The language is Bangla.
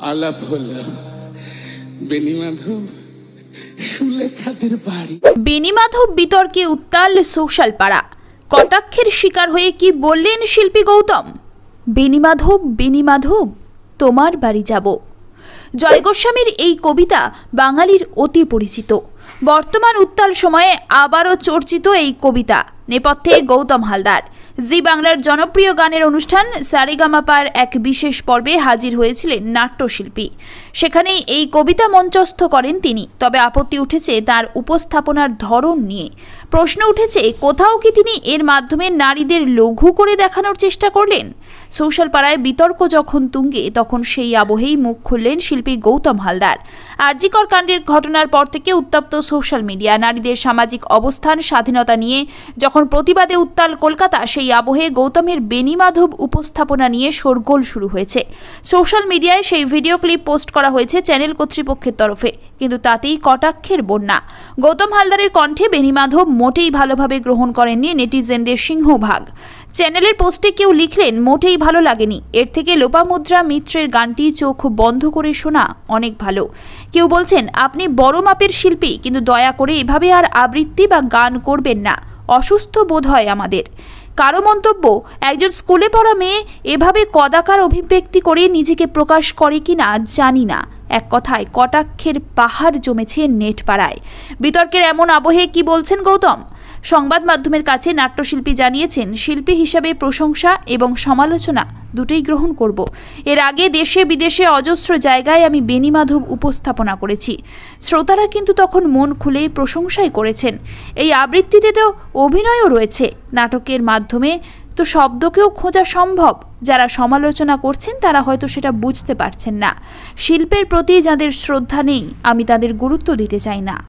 আলাপ হলো। বেনিমাধব সুলেখাদের বাড়ি। বেনিমাধব বিতর্কে উত্তাল সোশ্যাল পাড়া কটাক্ষের শিকার হয়ে কি বললেন শিল্পী গৌতম? বেনিমাধব বেনিমাধব তোমার বাড়ি যাব। জয় গোস্বামীর এই কবিতা বাঙালির অতি পরিচিত। বর্তমান উত্তাল সময়ে আবারও চর্চিত এই কবিতা। নেপথ্যে গৌতম হালদার। জি বাংলার জনপ্রিয় গানের অনুষ্ঠান সারেগামাপার এক বিশেষ পর্বে হাজির হয়েছিলেন নাট্যশিল্পী। সেখানেই এই কবিতা মঞ্চস্থ করেন তিনি, তবে আপত্তি উঠেছে তার উপস্থাপনার ধরন নিয়ে। প্রশ্ন উঠেছে, কোথাও কি তিনি এর মাধ্যমে নারীদের লঘু করে দেখানোর চেষ্টা করলেন? সোশ্যাল পাড়ায় বিতর্ক যখন তুঙ্গে, তখন সেই আবহেই মুখ খুললেন শিল্পী গৌতম হালদার। আরজিকর কাণ্ডের ঘটনার পর থেকে উত্তপ্ত সোশ্যাল মিডিয়া। নারীদের সামাজিক অবস্থান, স্বাধীনতা নিয়ে যখন প্রতিবাদে উত্তাল কলকাতা, সেই আবহে গৌতমের বেনিমাধব উপস্থাপনা নিয়ে শোরগোল শুরু হয়েছে। সোশ্যাল মিডিয়ায় সেই ভিডিও ক্লিপ পোস্ট করা হয়েছে চ্যানেল কর্তৃপক্ষের তরফে, কিন্তু তাতেই কটাক্ষের বন্যা। গৌতম হালদারের কণ্ঠে বেনিমাধব মোটেই ভালোভাবে গ্রহণ করেননি নেটিজেনদের সিংহভাগ। চ্যানেলের পোস্টে কেউ লিখলেন, মোটেই ভালো লাগেনি। এর থেকে লোপামুদ্রা মিত্রের গানটি চোখ বন্ধ করে শোনা অনেক ভালো। কেউ বলছেন, আপনি বড় মাপের শিল্পী, কিন্তু দয়া করে এভাবে আর আবৃত্তি বা গান করবেন না। অসুস্থ বোধ হয় আমাদের। কারও মন্তব্য? একজন স্কুলে পড়া মেয়ে এভাবে কদাকার অভিব্যক্তি করে নিজেকে প্রকাশ করে কি না জানি না। এক কথায়, কটাক্ষের পাহাড় জমেছে নেট পাড়ায় বিতর্কের এমন আবহে কি বলছেন গৌতম? সংবাদ মাধ্যমের কাছে নাট্যশিল্পী জানিয়েছেন, শিল্পী হিসাবে প্রশংসা এবং সমালোচনা দুটোই গ্রহণ করব। এর আগে দেশে বিদেশে অজস্র জায়গায় আমি বেনিমাধব উপস্থাপনা করেছি। শ্রোতারা কিন্তু তখন মন খুলে প্রশংসাই করেছেন। এই আবৃত্তিতে তো অভিনয়ও রয়েছে। নাটকের মাধ্যমে তো শব্দকেও খোঁজা সম্ভব। যারা সমালোচনা করছেন, তারা হয়তো সেটা বুঝতে পারছেন না। শিল্পের প্রতি যাদের শ্রদ্ধা নেই, আমি তাদের গুরুত্ব দিতে চাই না।